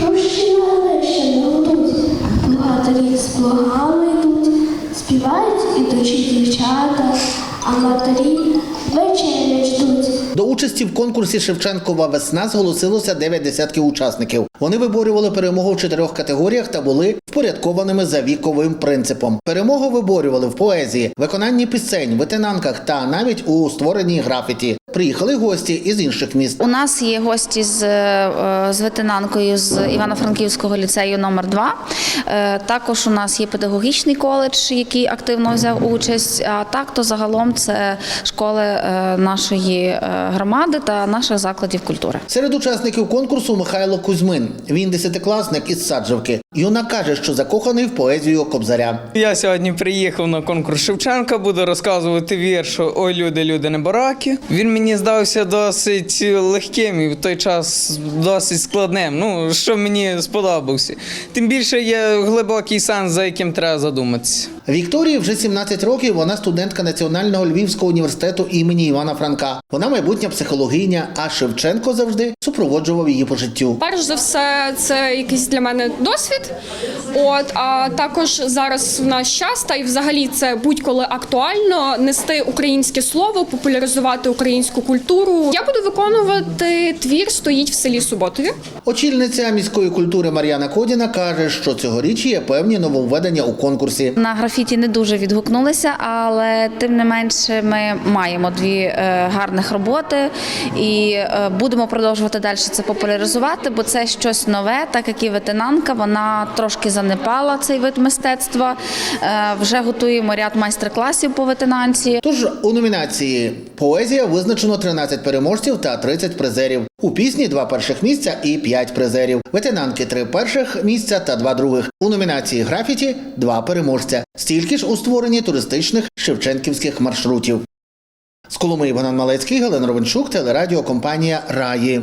Хрущі лише гудуть, Благодарі з плугами йдуть, співають ідучі дівчата, а матері вечері ждуть. До участі в конкурсі Шевченкова весна зголосилося 9 десятків учасників. Вони виборювали перемогу в чотирьох категоріях та були впорядкованими за віковим принципом. Перемогу виборювали в поезії, виконанні пісень, ветенанках та навіть у створенні графіті. Приїхали гості із інших міст. У нас є гості з, е, з ветенанкою з Івано-Франківського ліцею номер 2 Е, Також у нас є педагогічний коледж, який активно взяв участь. А так то загалом це школи е, нашої громади та наших закладів культури. Серед учасників конкурсу Михайло Кузьмин. Він десятикласник із Саджавки. Юнак каже, що закоханий в поезію Кобзаря. Я сьогодні приїхав на конкурс Шевченка, буду розказувати вірш Ой, люди, люди, не бараки. Він мені здався досить легким і в той час досить складним. Ну, що мені сподобався. Тим більше є глибокий сенс, за яким треба задуматися. Вікторії вже 17 років. Вона студентка Національного Львівського університету імені Івана Франка. Вона майбутня психологиня, а Шевченко завжди супроводжував її по життю. Перш за все, це якийсь для мене досвід. От а також зараз в наш час, та й взагалі це будь-коли актуально нести українське слово, популяризувати українську культуру. Я буду виконувати твір стоїть в селі Суботові. Очільниця міської культури Мар'яна Кодіна каже, що цьогоріч є певні нововведення у конкурсі. На графіті не дуже відгукнулися, але тим не менше ми маємо дві е, гарних роботи і е, будемо продовжувати далі це популяризувати, бо це щось нове, так як і ветенанка, вона трошки занепала цей вид мистецтва. Е, Вже готуємо ряд майстер-класів по ветенанці. Тож у номінації поезія визначено 13 переможців та 30 призерів. У пісні два перших місця і п'ять призерів. Ветенанки три перших місця та два других. У номінації графіті два переможця. Стільки ж у створенні туристичних шевченківських маршрутів. З Коломиї Богдан Малецький, Галина Ровенчук, телерадіокомпанія Раї.